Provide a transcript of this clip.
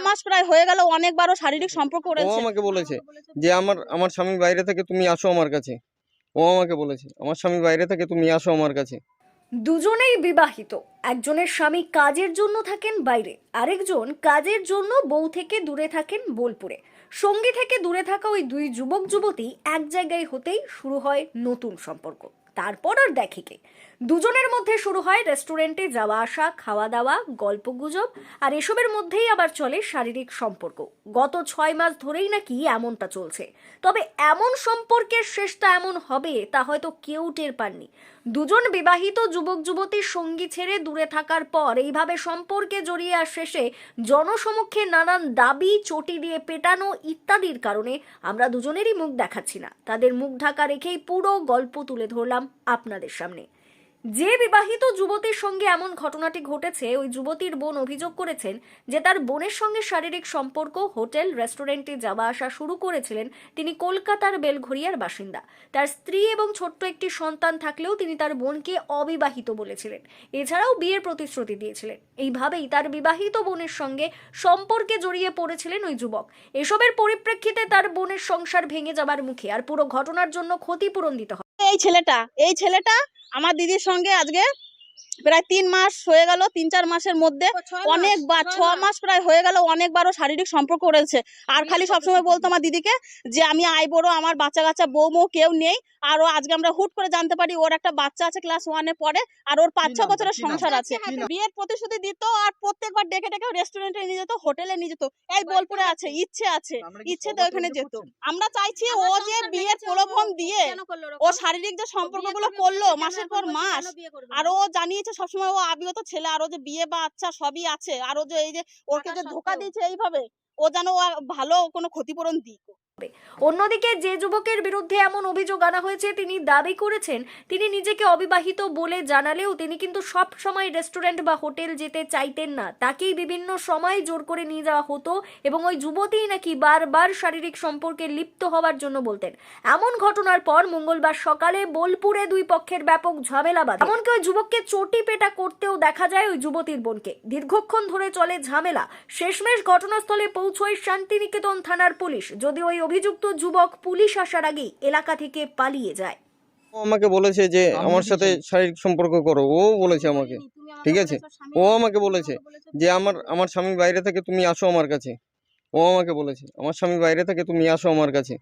মাস প্রায় হয়ে গেল অনেকবারও শারীরিক সম্পর্ক ও করেছে আমাকে বলেছে যে আমার আমার স্বামী বাইরে থেকে তুমি আসো আমার কাছে। ও আমাকে বলেছে আমার স্বামী বাইরে থেকে তুমি আসো আমার কাছে। দুজনেই বিবাহিত। একজনের স্বামী কাজের জন্য থাকেন বাইরে আরেকজন কাজের জন্য বউ থেকে দূরে থাকেন বোলপুরে। সঙ্গী থেকে দূরে থাকা ওই দুই যুবক যুবতী এক জায়গায় হতেই শুরু হয় নতুন সম্পর্ক। তারপর আর দেখে কে। দুজনের মধ্যে শুরু হয় রেস্টুরেন্টে যাওয়া আসা, খাওয়া দাওয়া, গল্প গুজব, আর এসবের মধ্যেই আবার চলে শারীরিক সম্পর্ক। গত ছয় মাস ধরেই নাকি এমনটা চলছে। তবে এমন সম্পর্কের শেষটা এমন হবে তা হয়তো কেউ টের পাননি। দুজন বিবাহিত যুবক যুবতীর সঙ্গী ছেড়ে দূরে থাকার পর এইভাবে সম্পর্কে জড়িয়ে আর শেষে জনসমক্ষে নানান দাবি, চটি দিয়ে পেটানো ইত্যাদির কারণে আমরা দুজনেরই মুখ দেখাচ্ছি না। তাদের মুখ ঢাকা রেখেই পুরো গল্প তুলে ধরলাম আপনাদের সামনে। যে বিবাহিত যুবতীর সঙ্গে এমন ঘটনাটি ঘটেছে, ওই যুবতীর বোন অভিযোগ করেছেন যে তার বোনের সঙ্গে শারীরিক সম্পর্ক, হোটেল, রেস্টুরেন্টে যাওয়া আসা শুরু করেছিলেন। তিনি কলকাতার বেলঘরিয়ার বাসিন্দা। তার স্ত্রী এবং ছোট্ট একটি সন্তান থাকলেও তিনি তার বোনকে অবিবাহিত বলেছিলেন। এছাড়াও বিয়ের প্রতিশ্রুতি দিয়েছিলেন। এইভাবেই তার বিবাহিত বোনের সঙ্গে সম্পর্কে জড়িয়ে পড়েছিলেন ওই যুবক। এসবের পরিপ্রেক্ষিতে তার বোনের সংসার ভেঙে যাবার মুখে আর পুরো ঘটনার জন্য ক্ষতিপূরণ দিতে হয় এই ছেলেটা এই ছেলেটা আমার দিদির সঙ্গে আজকে প্রায় তিন মাস হয়ে গেল তিন চার মাসের মধ্যে। অনেকবার ছ মাস প্রায় হয়ে গেল অনেকবারও শারীরিক সম্পর্ক করেছে আর খালি সবসময় বলতো আমার দিদিকে যে আমি আই বড় আমার বাচ্চা কাচ্চা বউ মৌ কেউ নেই। আর ও আজকে আমরা হুট করে জানতে পারি ওর একটা বাচ্চা আছে ক্লাস ওয়ানে পড়ে আর ওর পাঁচ ছ বছরের সংসার আছে। বিয়ের প্রতিশ্রুতি দিত আর প্রত্যেকবার ডেকে ডেকে রেস্টুরেন্টে নিয়ে যেত হোটেলে নিয়ে যেত। এই বোলপুরে আছে ইচ্ছে আছে। ইচ্ছে তো ওখানে যেত। আমরা চাইছি ও যে বিয়ের প্রলোভন দিয়ে ও শারীরিক যে সম্পর্কগুলো করল মাসের পর মাস আর ও জানিয়েছে সবসময় ও তো ছেলে। আরও যে বিয়ে বা আচ্ছা সবই আছে। আরও যে এই যে ওকে যে ধোকা দিয়েছে এইভাবে ও যেন ও ভালো কোনো ক্ষতিপূরণ দিক। অন্যদিকে যে যুবকের বিরুদ্ধে এমন অভিযোগ আনা হয়েছে, তিনি দাবি করেছেন, তিনি নিজেকে অবিবাহিত বলে জানালেও তিনি কিন্তু সব সময় রেস্টুরেন্ট বা হোটেল যেতে চাইতেন না। তাকেই বিভিন্ন সময় জোর করে নিয়ে যাওয়া হতো এবং ওই যুবতীই নাকি বারবার শারীরিক সম্পর্কে লিপ্ত হওয়ার জন্য বলতেন। এমন ঘটনার পর মঙ্গলবার সকালে বোলপুরে দুই পক্ষের ব্যাপক ঝামেলা বাঁধে। এমনকি ওই যুবককে চটি পেটা করতেও দেখা যায় ওই যুবতীর বোনকে। দীর্ঘক্ষণ ধরে চলে ঝামেলা। শেষমেশ ঘটনাস্থলে পৌঁছয় শান্তিনিকেতন থানার পুলিশ। যদি ওই অভিযুক্ত যুবক পুলিশ আসার আগেই এলাকা থেকে পালিয়ে যায়। ও আমাকে বলেছে যে আমার সাথে শারীরিক সম্পর্ক করো। ও বলেছে আমাকে। ঠিক আছে? ও আমাকে বলেছে যে আমার আমার স্বামী বাইরে থেকে তুমি আসো আমার কাছে। ও আমাকে বলেছে আমার স্বামী বাইরে থেকে তুমি আসো আমার কাছে।